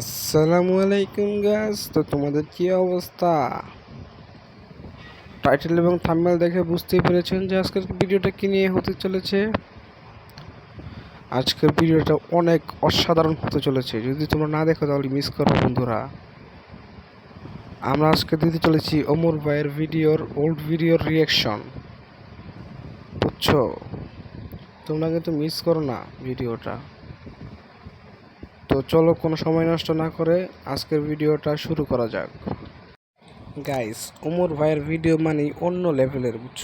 আসসালামু আলাইকুম গ্যাস তো তোমাদের কি অবস্থা? টাইটেল এবং থাম্বনেল দেখে বুঝতেই পেরেছেন যে আজকের ভিডিওটা কি নিয়ে হতে চলেছে? আজকের ভিডিওটা অনেক অসাধারণ হতে চলেছে। যদি তোমরা না দেখো, তাহলে মিস করো বন্ধুরা। আমরা আজকে দিতে চলেছি অমর ভাইয়ের ভিডিওর ওল্ড ভিডিওর রিয়াকশন বুঝছ? তোমরা কিন্তু মিস করো না ভিডিওটা তো চলো কোনো সময় নষ্ট না করে আজকের ভিডিওটা শুরু করা যাক। গাইস ওমর ভাইয়ের ভিডিও মানে অন্য লেভেলের বুঝছ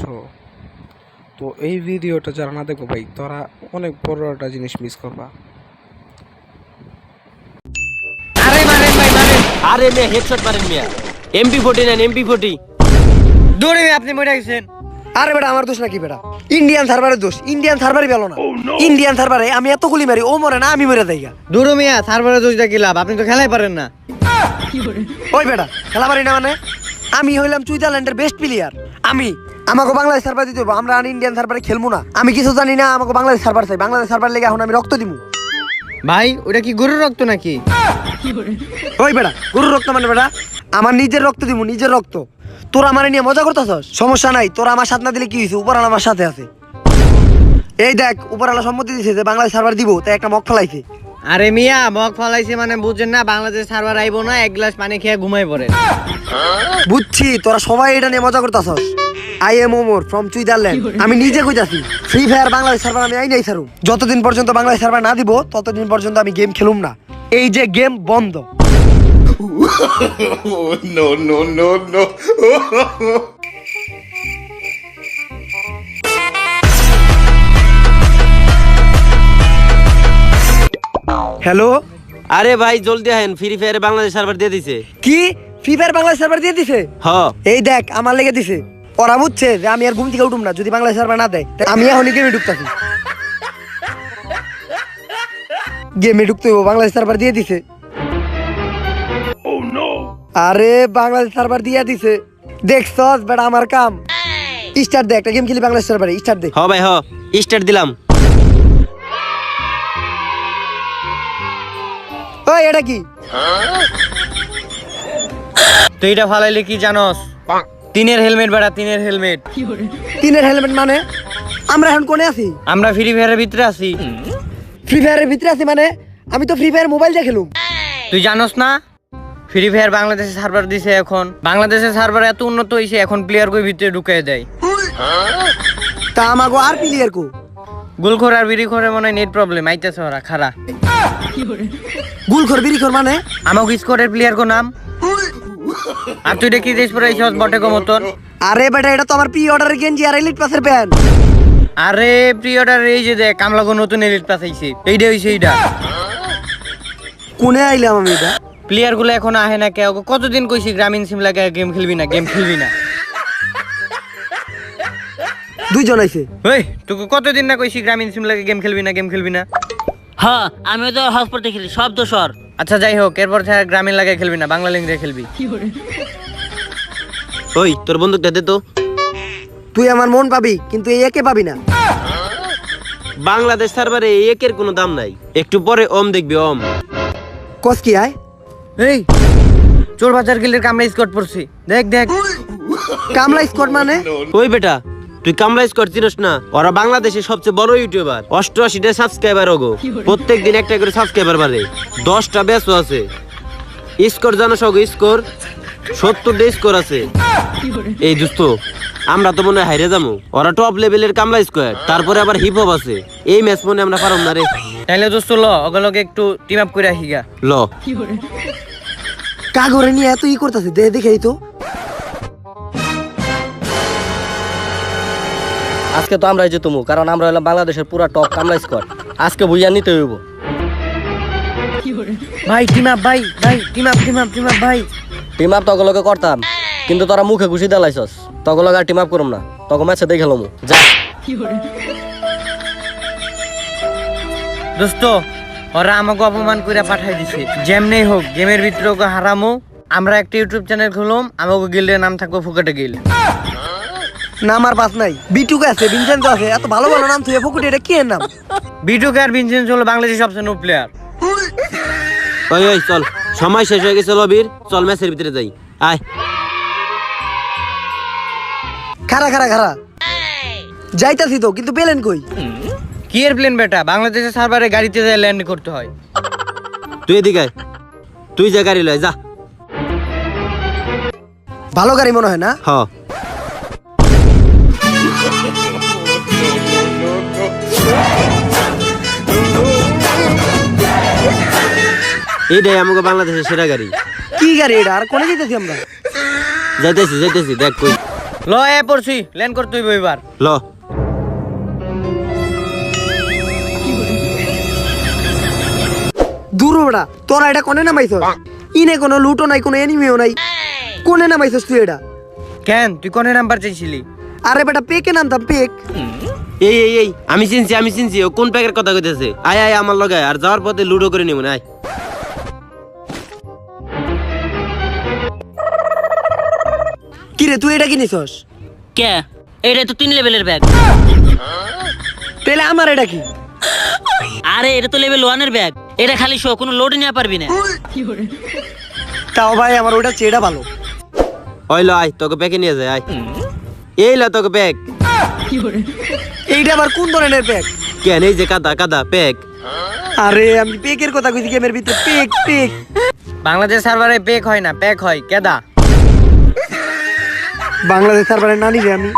তো এই ভিডিওটা যারা না দেখো ভাই তারা অনেক বড় একটা জিনিস মিস করবা। আরে মারেন ভাই মারেন। আরে মেয়ে হেডশট মারেন মিয়া। এমপি ফোর্টি নেন এমপি ফোর্টি দৌড়ে আপনি মরে গেছেন। আরে বেটা আমার দোষ নাকি বেটা? ইন্ডিয়ান সার্ভারের দোষ। ইন্ডিয়ান সার্ভারই পেল না। ইন্ডিয়ান সার্ভারে আমি এত গুলি মারি ও মরে না আমি মরে যাই গা। দৌড়ো মিয়া সার্ভারে দোষ দেখি লাভ? আপনি তো খেলাই পারেন না। ওই বেটা খেলা পারি না মানে? আমি হইলাম সুইজারল্যান্ডের বেস্ট প্লেয়ার আমি আমাকে বাংলাদেশ সার্ভার দিতে হবে আমরা আর ইন্ডিয়ান সার্ভারে খেলব না। আমি কিছু জানি না আমাকে বাংলাদেশ সার্ভার চাই। বাংলাদেশ সার্ভার লেগে এখন আমি রক্ত দিব ভাই ওটা কি গরুর রক্ত নাকি? ওই বেটা গরুর রক্ত মানে বেটা? আমার নিজের রক্ত দিব নিজের রক্ত। তোরা আমার নিয়ে মজা করতেছস? সমস্যা নাই তোরা আমার সাথে না দিলে কি হয়েছে উপরাল আমার সাথে আছে। এই দেখ উপরালা সম্মতি দিছে যে বাংলাদেশ সার্ভার দিব তাই একটা মক ফেলাইছে। আরে মিয়া মগ ফলাইছে মানে বুঝছেন না বাংলাদেশ সার্ভার আইবো না এক গ্লাস পানি খেয়ে ঘুমাই পড়ে। বুঝছি তোরা সবাই এটা নিয়ে মজা করতেছস। I am Omar from Switzerland আমি নিজে কইতাছি ফ্রি ফায়ার বাংলাদেশ সার্ভার আমি আই নাই সারু যতদিন পর্যন্ত বাংলাদেশ সার্ভার না দিব ততদিন পর্যন্ত আমি গেম খেলুম না। এই যে গেম বন্ধ। no, no, no, no. Hello আরে ভাই জলদি আহেন। ফ্রি ফায়ারে বাংলাদেশ সার্ভার দিয়ে দিছে। কি? ফ্রি ফায়ার বাংলাদেশ সার্ভার দিয়ে দিছে? হ। এই দেখ আমার লেগে দিছে। ওরা বুঝছে যে আমি আর ঘুম থেকে উঠুম না যদি বাংলাদেশ সার্ভার না দেয়। তাই আমি এখনই গেমে ঢুকতাছি। গেমে ঢুকতে হইবো, বাংলাদেশ সার্ভার দিয়ে দিছে। আরে বাংলাদেশ সার্ভার দিয়ে দিছে। দেখছস বেটা আমার কাম। স্টার্ট দে একটা গেম খেলি বাংলাদেশ সার্ভারে স্টার্ট দে। হ ভাই হ। স্টার্ট দিলাম। ওই এটা কি? তো এটা ফালাইলে কি জানোস? তিনের হেলমেট বেড়া তিনের হেলমেট। তিনের হেলমেট মানে? আমরা এখন কোনে আছি? আমরা ফ্রি ফায়ারের ভিতরে আছি। ফ্রি ফায়ারের ভিতরে আছি মানে? আমি তো ফ্রি ফায়ার মোবাইল দিয়ে খেলুম তুই জানোস না? ফ্রি ফায়ার বাংলাদেশে সার্ভার দিছে এখন। বাংলাদেশের সার্ভার এত উন্নত হয়েছে এখন প্লেয়ার কই ভিতরে ঢুকিয়ে দেয়। তা আমাগো আর প্লেয়ার কো? গুলখোর আর বিড়িখোরের মনে নেট প্রবলেম আইতেছে ওরা খারা গুলখর বিরিখর মানে? আমাকে স্কোরের প্লেয়ার কো নাম। আর তুই দেখি দেশ পরে এইসব বটে কো মতন? আরে বেটা এটা তো আমার প্রি অর্ডারের গেঞ্জি আর এলিট পাসের প্যান্ট আরে প্রিয়টার এই যে দেখ কামলাগো নতুন এলিট পাস আইছে। এইটা হইছে এইটা কোনে আইলাম আমি এটা? প্লেয়ারগুলো এখন আহে না কেউ। কতদিন কইছি গ্রামীণ সিম লাগে গেম খেলবি না গেম খেলবি না। দুইজন আইছে। ওই তোকে কতদিন না কইছি গ্রামীণ সিম লাগে গেম খেলবি না গেম খেলবি না। হ্যাঁ আমি তো হসপিটালে খেলি সব দোষর। আচ্ছা যাই হোক এরপর থেকে গ্রামীণ লাগে খেলবি না বাংলা দিয়ে খেলবি। ওই তোর বন্দুকটা দে তো। তুই আমার মন পাবি কিন্তু এই একে পাবি না। বাংলাদেশ সার্ভারে এই একের কোনো দাম নাই। একটু পরে ওম দেখবি ওম। কস কি আয়? এই চোর বাজার গিলের কামরা স্কট পড়ছি দেখ দেখ। কামলা স্কোয়াড মানে? ওই বেটা তুই কামলা স্কোর চিনস না? ওরা বাংলাদেশের সবচেয়ে বড় ইউটিউবার। অষ্টআশিটা সাবস্ক্রাইবার ওগো। প্রত্যেক দিন একটা করে সাবস্ক্রাইবার বাড়ে। দশটা ব্যাচও আছে। স্কোর জানো সব স্কোর? সত্তরটা স্কোর আছে। এই দোস্ত আমরা তো মনে হয় হাইরে যাব। ওরা টপ লেভেলের কামলা স্কোয়ার তারপরে আবার হিপ হপ আছে। এই ম্যাচ মনে আমরা পারব না রে। তাইলে দোস্ত ল ওগুলোকে একটু টিম আপ করে আসি গা। ল। কাগরে নিয়ে এত ই করতেছে দে দেখে এই তো আজকে তো আমরাই যেতুমু কারণ আমরা হলাম বাংলাদেশের পুরা টপ কামলা স্কোয়াড আজকে বুঝিয়া নিতে হইব। ভাই টিম আপ ভাই ভাই team up team up team up ভাই। টিম আপ তগলকে করতাম কিন্তু তোরা মুখে ঘুষি দেলাইছস। তগলকে আর টিম আপ করুম না তখন ম্যাচে দেখে লমু। যা। দোস্ত ওরা আমাকে অপমান করে পাঠাই দিছে। যেমনি হোক গেমের ভিতরে ওকে হারামো। আমরা একটা ইউটিউব চ্যানেল খুললাম আমাকে গিল্ডের নাম থাকব ফুকাটে গিল নাম আর পাস নাই। বিটুকে আছে ভিনসেন্ট আছে এত ভালো ভালো নাম তুই ফুকুটি এটা কি এর নাম? বিটুকে আর ভিনসেন্স হলো বাংলাদেশের সবচেয়ে নো প্লেয়ার ওই ওই চল। সময় শেষ হয়ে গেছে লবির চল ম্যাচের ভিতরে যাই। আয়। খারা খারা খারা যাইতাছি তো কিন্তু পেলেন কই? কি এয়ারপ্লেন বেটা? বাংলাদেশের সার্ভারে গাড়িতে যায় ল্যান্ড করতে হয়। তুই এদিকে আয়। তুই যা গাড়ি লয় যা। ভালো গাড়ি মনে হয় না? হ। এইটাই আমাকে বাংলাদেশের সেরা গাড়ি। কি গাড়ি এটা? আর কোনে যেতেছি আমরা? যাইতেছি যাইতেছি দেখ কই। ল এ পড়ছি ল্যান্ড করতে হইব এবার। ল। দূর বেটা তোরা এটা কোনে নামাইছ ইনে কোনো লুটো নাই কোনো এনিমিও নাই। কোনে নামাইছস তুই এটা? কেন? তুই কোনে নাম্বার চাইছিলি? আরে বেটা পেকে নামতাম পেক। এই এই এই আমি চিনছি আমি চিনছি ও কোন প্যাকের কথা কইতেছে? আয় আয় আমার লগে আর যাওয়ার পথে লুডো করে নিব না আয়। কি রে তুই এটা কিনিছস? কে? এটা তো তিন লেভেলের ব্যাগ। তাহলে আমার এটা কি? আরে এটা তো লেভেল ওয়ানের ব্যাগ। এটা খালি শো কোনো লোড নিয়ে পারবি না। তাও ভাই আমার ওটা চেয়েটা ভালো। ওই ল আয় তোকে প্যাকে নিয়ে যায় আয়। এই ল তোকে প্যাক এইটা আবার কোন ধরনের প্যাক কেন এই যে কাদা কাদা প্যাক আরে আমি পেকের কথা কইছি গেমের ভিতরে পেক পেক বাংলাদেশ সার্ভারে পেক হয় না প্যাক হয় কেদা? বাংলাদেশ সার্ভারে নানি রে আমি।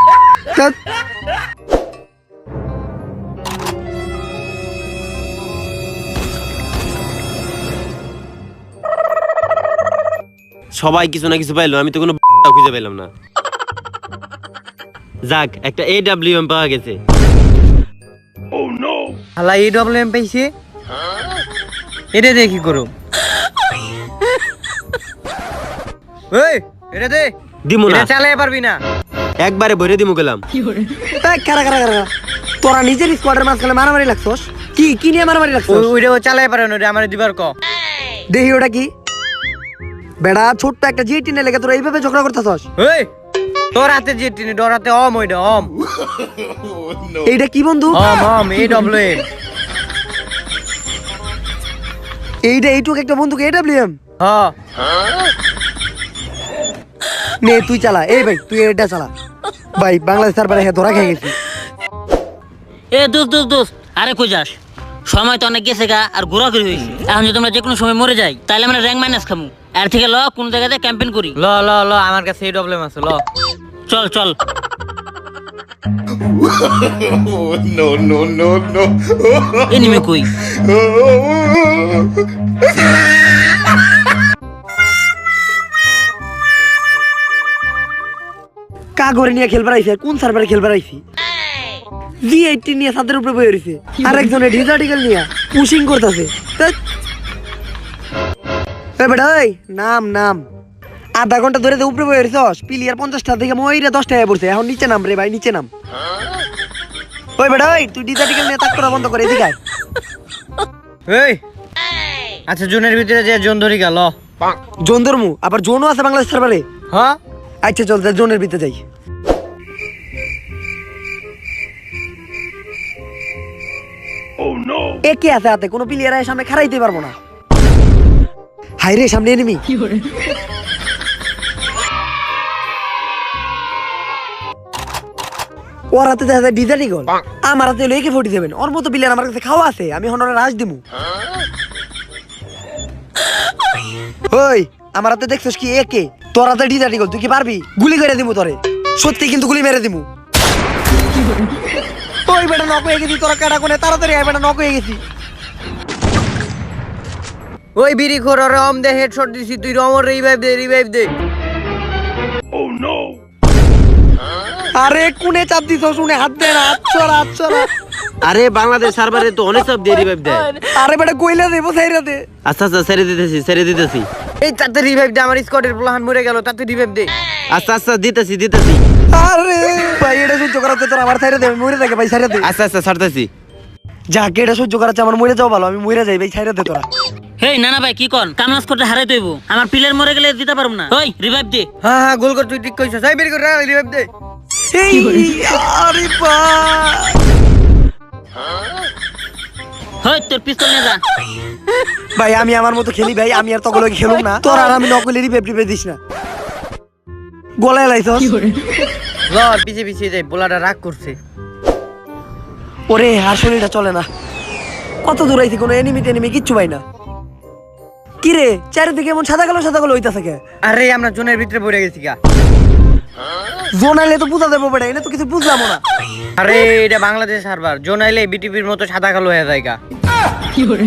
সবাই কিছু না কিছু পাইলো আমি তো কোনো খুঁজে পেলাম না। যাক একটা এ ডাব্লিউ এম পাওয়া গেছে। হালা ই ডব্লিউ এম পাইছি? এটা দেখি করো? ওই এটা দে। দিমু না। চালাই পারবি না। একবারে ভরে দিমু গেলাম। খারা। তোরা নিজের স্কোয়াডের মাঝখানে মারামারি লাগছস? কি কি নিয়ে মারামারি লাগছস? ওইটা চালাই পারে না ওটা আমার দিবার ক। দেখি ওটা কি? বেড়া ছোট্ট একটা জিটি নে লেগে তোরা এইভাবে ঝগড়া করতেছস? ওই তোর হাতে যে টিনি ডর হাতে অম ওইটা অম। এইটা কি বন্ধু? অম অম এ ডব্লিউ এম এইটা এইটুক একটা বন্ধুকে এডাব্লিউএম হ্যাঁ। নে তুই চালা। এই ভাই তুই এটা চালা। ভাই বাংলাদেশ সার্ভারে হ্যাঁ ধরা খেয়ে গেছি। এ দোস্ত দোস্ত দোস্ত আরে কই যাস? সময় তো অনেক গেছে গা আর ঘোরাঘুরি হয়েছে এখন যদি আমরা যে কোনো সময় মরে যাই তাহলে আমরা র্যাঙ্ক মাইনাস খামু। এর থেকে ল কোন জায়গাতে ক্যাম্পেইন করি। ল ল ল আমার কাছে এই এম আছে ল। চল চল. কই? নিয়ে খেলবার আইছি কোন সার্ভারে খেলবার আইছি জি এইটটি নিয়ে ছাদের উপরে বয়ে রয়েছে আর একজনে ডিজার্টিক্যাল নিয়ে পুশিং করতেছে। বেটা ওই নাম নাম। আধা ঘণ্টা ধরে তো উপরে বয়ে পিলিয়ার পঞ্চাশটা থেকে ময়রা দশটা হয়ে পড়ছে। এখন নিচে নাম রে ভাই নিচে নাম। ওই বেটা ওই তুই ডিজার্টিক্যাল নিয়ে তাক করা বন্ধ করে এদিকে এই আচ্ছা জোনের ভিতরে যে জোন ধরি গেল। জোন ধর্মু আবার জোনও আছে বাংলাদেশ সার্ভারে হ্যাঁ? আচ্ছা চল তাহলে জোনের ভিতরে যাই। একে আছে হাতে? কোনো প্লেয়ার সামনে খারাইতে পারব না। হাই রে সামনে এনিমি ওর হাতে দেখা যায় গোল। আমার হাতে হলো একে ফোর্টি সেভেন ওর মতো আমার কাছে খাওয়া আছে আমি হনরে রাজ দিমু। ওই আমার হাতে দেখছস কি একে? তোর হাতে ডিজানি গোল তুই কি পারবি? গুলি করে দিমু তোরে। সত্যি কিন্তু গুলি মেরে দিমু। ওই বেটা নক হয়ে গেছি তোরা কেডা কোনে তাড়াতাড়ি আয় বেটা নক হয়ে গেছি। ওই বিড়ি খোর রম দে হেডশট দিছি তুই রমর রিভাইভ দে রিভাইভ দে। আরে কোনে চাপ দিছ শুনে হাত দে না হাত ছড়া হাত ছড়া আরে বাংলাদেশ সার্ভারে তো অনেক সব দিয়ে রিভাইভ দেয়। আরে বেটা কইলা দেবো সাইরা দে। আচ্ছা আচ্ছা ছেড়ে দিতেছি ছেড়ে দিতেছি। এই তাতে রিভাইভ দে আমার স্কোয়াডের প্লান মরে গেল তাতে রিভাইভ দে। আচ্ছা আচ্ছা দিতেছি দিতেছি। আরে ভাই এটা সহ্য করাতে তোর আমার সাইরা দে মরে থাকে ভাই সাইরা দে। আচ্ছা আচ্ছা ছাড়তেছি। যাকে এটা সহ্য করাচ্ছে আমার মরে যাও ভালো আমি মরে যাই ভাই সাইরা দে তোরা। হেই নানা ভাই কি কন? কামনাস করতে হারাই তৈব আমার প্লেয়ার মরে গেলে দিতে পারব না। ওই রিভাইভ দে। হ্যাঁ হ্যাঁ গোল কর তুই ঠিক কইছস। এই বিড়ি কর রিভাইভ দে। এই আরে বা। হয় তোর পিস্তল নিয়ে যা। ভাই আমি আমার মতো খেলি ভাই আমি আর তখন খেলুম না। তোর আর আমি নকলে রিপেপ রিপে দিস না। গলায় লাইছস? ল পিছিয়ে পিছিয়ে যাই বোলাটা রাগ করছে। ওরে আর শরীরটা চলে না। কত দূর আইছি কোনো এনিমি টেনিমি কিচ্ছু পাই না। কি রে চারিদিকে এমন সাদা কালো সাদা কালো হইতাছে কে? আরে আমরা জোনের ভিতরে পড়ে গেছি গা। জোন আইলে তো বুঝা দেবো বেটা এটা তো কিছু বুঝলাম না। আরে এটা বাংলাদেশ সার্ভার জোন আইলে বিটিপির মতো সাদা কালো হয়ে যায় গা। কি করে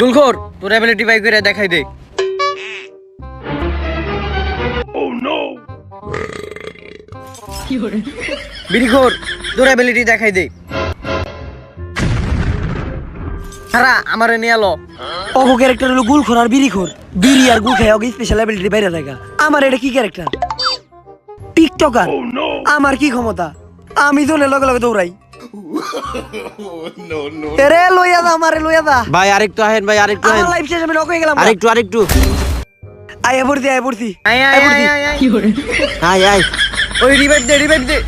গুলখোর তোর অ্যাবিলিটি বাই করে দেখাই দে। কি বিড়িখোর তোর অ্যাবিলিটি দেখাই দে। হারা আমারে নিয়ে আলো। অগো ক্যারেক্টার হলো গুলখোর আর বিড়িখোর। বিড়ি আর গুল খায় অগো স্পেশাল অ্যাবিলিটি বাইরে থাকা আমার এটা কি ক্যারেক্টার টিকটকার আমার কি ক্ষমতা? আমি জোনে লগে লগে দৌড়াই. এরে লইয়া দা আমারে লইয়া দা ভাই আরেকটু আহেন ভাই আরেকটু আহেন। লাইফ শেষ আমি নক হয়ে গেলাম। আরেকটু আরেকটু। আয়া পড়ছি আয়া পড়ছি। আয় আয়। আয় আয় আয়। আয়। আয় ওই রিভাইভ দে রিভাইভ দে।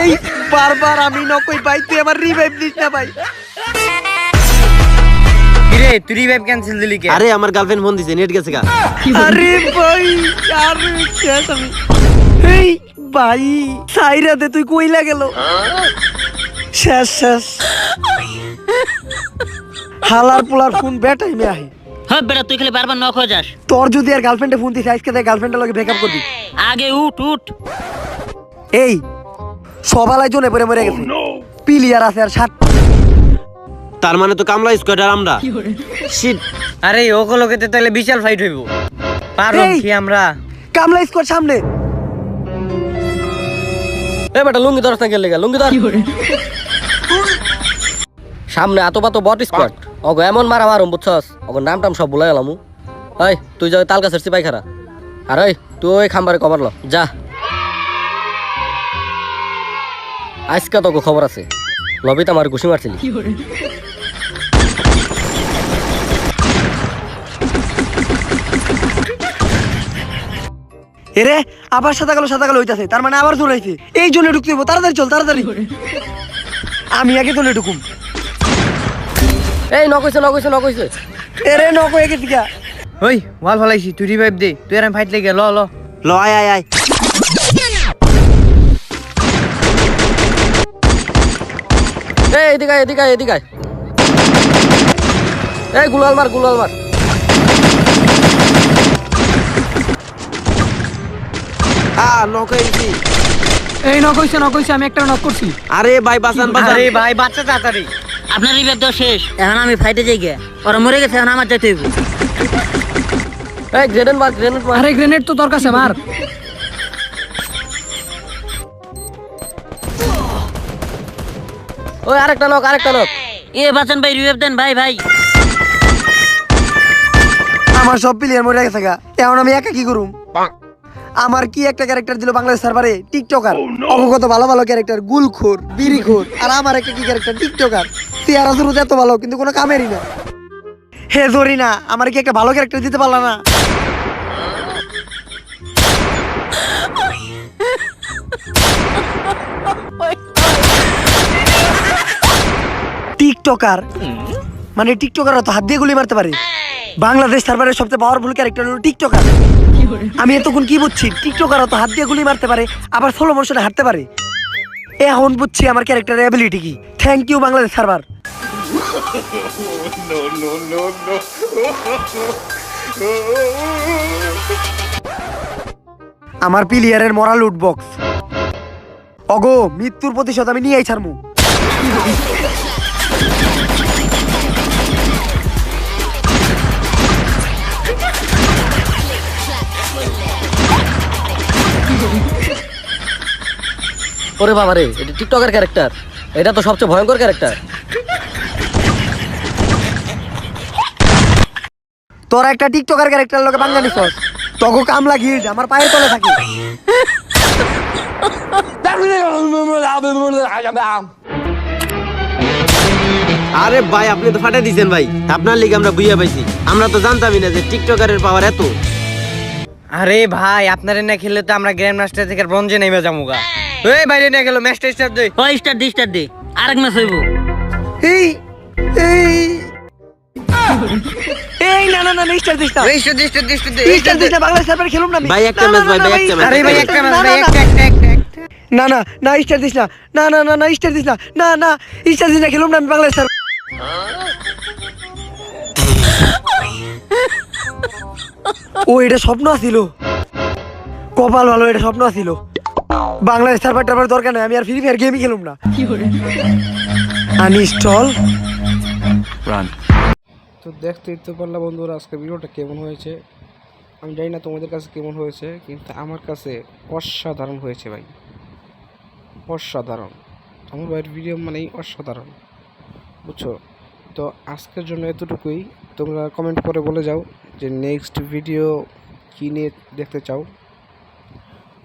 এই বারবার আমি নকই পাই তুই আমার রিভাইভ দিস না ভাই। কিরে তুই রিভাইভ ক্যান্সেল দিলি কে? আরে আমার গার্লফ্রেন্ড ফোন দিছে নেট গেছে গা। আরে ভাই আর শেষ আমি এই ভাই সাইরাতে তুই কইলা গেল। শেষ শেষ। হালার পোলার ফোন বেটাই মে আহে। হয় বেটা তুই খালি বারবার নক হয়ে যাস। তোর যদি আর গার্লফ্রেন্ডে ফোন দিস আজকে দেখ গার্লফ্রেন্ডের লগে ব্রেকআপ করবি। আগে উঠ উঠ। এই সবালাই জনে পরে মরে গেছে। পিলিয়ার আছে আর সাত তার মানে তো কামলা স্কোয়াড আর আমরা শিট আরে ওগুলোকে তাহলে বিশাল ফাইট হইব। পারো এই! কি আমরা? কামলা স্কোয়ার সামনে। এ বেটা লুঙ্গি ধরস না গেলে লুঙ্গি ধর। সামনে এত পাতো বট স্কোয়াড। ওগো এমন মারা মারুম বুঝছস? ওগো নাম টাম সব ভুলাই গেলাম এই তুই যা তাল গাছের সিপাই খারা আর ওই তুই ওই খাম্বারে কভার ল। যা। আজকে তোকে খবর আছে। লবিতে আমার ঘুষি মারছিলি। এরে আবার সাদা কালো সাদা কালো হইতাছে তার মানে আবার জোরাইছে এই জন্য ঢুকতে হইবো তাড়াতাড়ি চল তাড়াতাড়ি। আমি আগে জন্য ঢুকুম। এই নকইছে নকইছে নকইছে এরে নক হয়ে গেছি গা ওই ওয়াল ফলাইছি তুই রিভাইভ দে তুই আর আমি ফাইট লেগে ল ল। ল আয় আয় আয়। এই এদিকে এদিকে এদিকে। এই গুলাল মার গুলাল মার। আ নক হয়ে গেছি এই নক হইছে নক হইছে আমি একটা নক করছি। আরে ভাই বাঁচান বাঁচান। আরে ভাই বাচ্চা তাড়াতাড়ি। আপনার রিভাইভ দেওয়া শেষ। এখন আমি ফাইটে যাই গে ওরা মরে গেছে এখন আমার যেতে হইব। এই গ্রেনেড মার গ্রেনেড মার। আরে গ্রেনেড তো তোর কাছে মার। ওই আরেকটা নক আরেকটা নক এ বাঁচান ভাই রিভাইভ দেন ভাই ভাই। আমার সব প্লেয়ার মরে গেছে গা। এখন আমি একা কি করুম? আমার কি একটা ক্যারেক্টার দিল বাংলাদেশ সার্ভারে টিকটকার অবগত ভালো ভালো ক্যারেক্টার গুলখোর বিড়িখোর আর আমার একটা কি ক্যারেক্টার টিকটকার চেহারা শুরু এত ভালো কিন্তু কোনো কামেরই না। হে জরি না আমার কি একটা ভালো ক্যারেক্টার দিতে পারলা না? টিকটকার মানে টিকটকাররা তো হাত দিয়ে গুলি মারতে পারে। বাংলাদেশ সার্ভারের সবচেয়ে পাওয়ারফুল ক্যারেক্টার হলো টিকটকার আমি এতক্ষণ কি বুঝছি? টিকটকাররা তো হাত দিয়ে গুলি মারতে পারে আবার সোলো মোশনে হাঁটতে পারে। এখন বুঝছি আমার ক্যারেক্টারের অ্যাবিলিটি কি। Thank you Bangladesh server. আমার পিলিয়ারের মরা লুট বক্স অগো মৃত্যুর প্রতিশোধ আমি নিয়েই ছাড়মু। ওরে বাবা রে এটা টিকটকের ক্যারেক্টার এটা তো সবচেয়ে ভয়ঙ্কর ক্যারেক্টার তোর একটা টিকটকার ক্যারেক্টার লোকে বাংলা নিছস। তগো কামলা গিট আমার পায়ের তলে থাকে। আরে ভাই আপনি তো ফাটাই দিছেন ভাই। আপনার লিগে আমরা বুইয়া পাইছি। আমরা তো জানতামই না যে টিকটকারের পাওয়ার এত। আরে ভাই আপনারে না খেললে তো আমরা গ্র্যান্ড মাস্টার থেকে ব্রঞ্জে নেমে যাব গা এই বাইরে নিয়ে গেল ম্যাচটা স্টার্ট দে ওই স্টার দি স্টার দি আরেক ম্যাচ হইব এই এই এই না না না না স্টার দিস না রেজিস্টার রেজিস্টার রেজিস্টার স্টার দিস না বাংলা সার্ভার খেলুম না আমি ভাই, একটা না, ভাই, ভাই, একটা match, আরে ভাই একটা ম্যাচ ভাই একটা একটা একটা। না না না স্টার দিস না না না না না স্টার দিস না না না স্টার দিস না খেলুম না আমি বাংলা সার্ভার ও এটা স্বপ্ন আছিল কপাল ভালো এটা স্বপ্ন আছিল বাংলাদেশ সার্ভার টার্ভার দরকার নাই আমি আর ফ্রি ফায়ার গেমই খেলুম না। আনইনস্টল তো দেখতেই তো পারলাম বন্ধুরা আজকে ভিডিওটা কেমন হয়েছে? আমি জানি না তোমাদের কাছে কেমন হয়েছে কিন্তু আমার কাছে অসাধারণ হয়েছে ভাই। অসাধারণ। আমার ভাইয়ের ভিডিও মানেই অসাধারণ। বুঝছ? তো আজকের জন্য এতটুকুই। তোমরা কমেন্ট করে বলে যাও যে নেক্সট ভিডিও কী নিয়ে দেখতে চাও।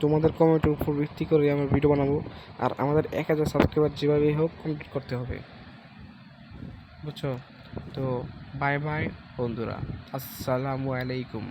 তোমাদের কমেন্টের উপর ভিত্তি করে আমরা ভিডিও বানাবো। আর আমাদের এক হাজার সাবস্ক্রাইবার যেভাবেই হোক কমপ্লিট করতে হবে। বুঝছ? তো বাই বাই বন্ধুরা। আসসালামু আলাইকুম।